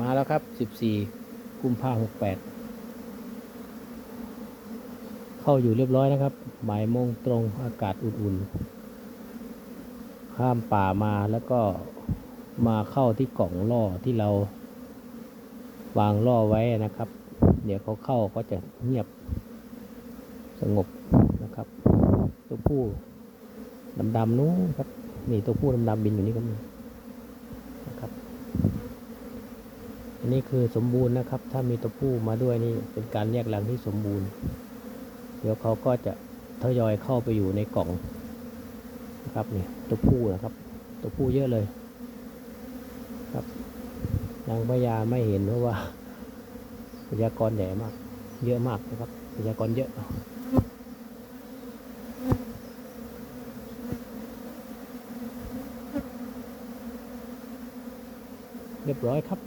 มาแล้วครับสิบสี่กุมภาหกแปดเข้าอยู่เรียบร้อยนะครับบ่ายมงตรงอากาศอุ่นๆ ข้ามป่ามาแล้วก็มาเข้าที่กล่องล่อที่เราวางล่อไว้นะครับ เดี๋ยวเขาเข้าก็จะเงียบสงบนะครับ ตัวผู้ดำๆนู้นครับ นี่ตัวผู้ดำๆบินอยู่นี่ก็มีนะครับ อันนี้คือสมบูรณ์นะครับ ถ้ามีตัวผู้มาด้วยนี่เป็นการแยกรังที่สมบูรณ์ เดี๋ยวเขาก็จะทยอยเข้าไปอยู่ในกล่องนะครับนี่ตัวผู้นะครับ ตัวผู้เยอะเลย ครับนางพญาไม่เห็นเพราะว่าพยากรใหญ่มาก เยอะมากนะครับพยากรเยอะเรียบร้อยครับ